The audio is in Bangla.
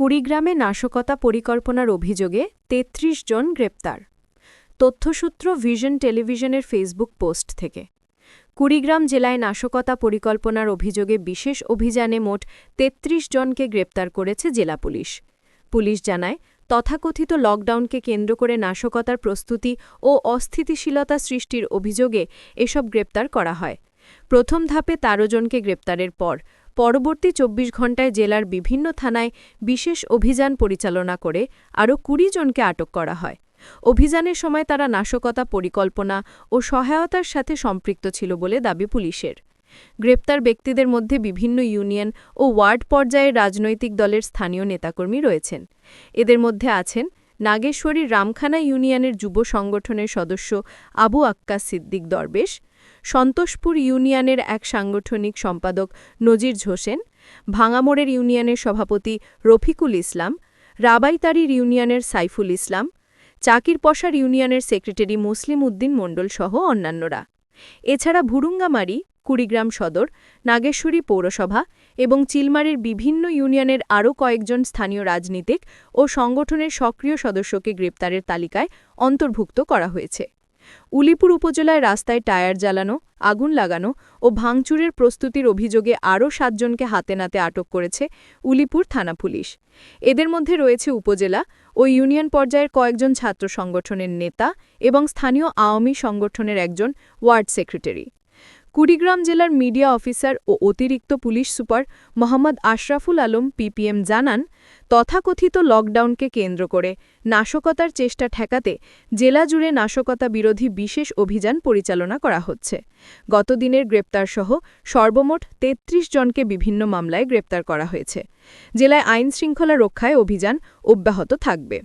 কুড়িগ্রামে নাশকতা পরিকল্পনার অভিযোগে ৩৩ জন গ্রেপ্তার। তথ্যসূত্র ভিশন টেলিভিশনের ফেসবুক পোস্ট থেকে। কুড়িগ্রাম জেলায় নাশকতা পরিকল্পনার অভিযোগে বিশেষ অভিযানে মোট ৩৩ জনকে গ্রেপ্তার করেছে জেলা পুলিশ। পুলিশ জানায়, তথাকথিত লকডাউনকে কেন্দ্র করে নাশকতার প্রস্তুতি ও অস্থিতিশীলতা সৃষ্টির অভিযোগে এসব গ্রেপ্তার করা হয়। প্রথম ধাপে ১৩ জনকে গ্রেপ্তারের পর, পরবর্তী চব্বিশ ঘণ্টায় জেলার বিভিন্ন থানায় বিশেষ অভিযান পরিচালনা করে আরও কুড়ি জনকে আটক করা হয়। অভিযানের সময় তারা নাশকতা পরিকল্পনা ও সহায়তার সাথে সম্পৃক্ত ছিল বলে দাবি পুলিশের। গ্রেপ্তার ব্যক্তিদের মধ্যে বিভিন্ন ইউনিয়ন ও ওয়ার্ড পর্যায়ের রাজনৈতিক দলের স্থানীয় নেতাকর্মী রয়েছেন। এদের মধ্যে আছেন নাগেশ্বরী রামখানা ইউনিয়নের যুব সংগঠনের সদস্য আবু আক্কাস সিদ্দিক দরবেশ সন্তোষপুর ইউনিয়নের এক সাংগঠনিক সম্পাদক নজির হোসেন ভাঙামোড়ের ইউনিয়নের সভাপতি রফিকুল ইসলাম রাবাইতারির ইউনিয়নের সাইফুল ইসলাম, চাকিরপশার ইউনিয়নের সেক্রেটারি মুসলিম উদ্দিন মণ্ডল সহ অন্যান্যরা। এছাড়া ভুরুঙ্গামারি, কুড়িগ্রাম সদর, নাগেশ্বরী পৌরসভা এবং চিলমারের বিভিন্ন ইউনিয়নের আরও কয়েকজন স্থানীয় রাজনীতিক ও সংগঠনের সক্রিয় সদস্যকে গ্রেপ্তারের তালিকায় অন্তর্ভুক্ত করা হয়েছে। উলিপুর উপজেলায় রাস্তায় টায়ার জ্বালানো, আগুন লাগানো ও ভাঙচুরের প্রস্তুতির অভিযোগে আরও সাতজনকে হাতে নাতে আটক করেছে উলিপুর থানা পুলিশ। এদের মধ্যে রয়েছে উপজেলা ও ইউনিয়ন পর্যায়ের কয়েকজন ছাত্র সংগঠনের নেতা এবং স্থানীয় আওয়ামী সংগঠনের একজন ওয়ার্ড সেক্রেটারি। কুড়িগ্রাম জেলার মিডিয়া অফিসার ও অতিরিক্ত police super Mohammad Ashraful Alam PPM জানান, তথাকথিত লকডাউনকে কেন্দ্র করে নাশকতার চেষ্টা ঠেকাতে জেলা জুড়ে নাশকতা বিরোধী বিশেষ অভিযান পরিচালনা করা হচ্ছে। গতদিনের গ্রেপ্তারসহ সর্বমোট ৩৩ জনকে বিভিন্ন মামলায় গ্রেপ্তার করা হয়েছে। জেলায় আইন শৃঙ্খলা রক্ষায় অভিযান অব্যাহত থাকবে।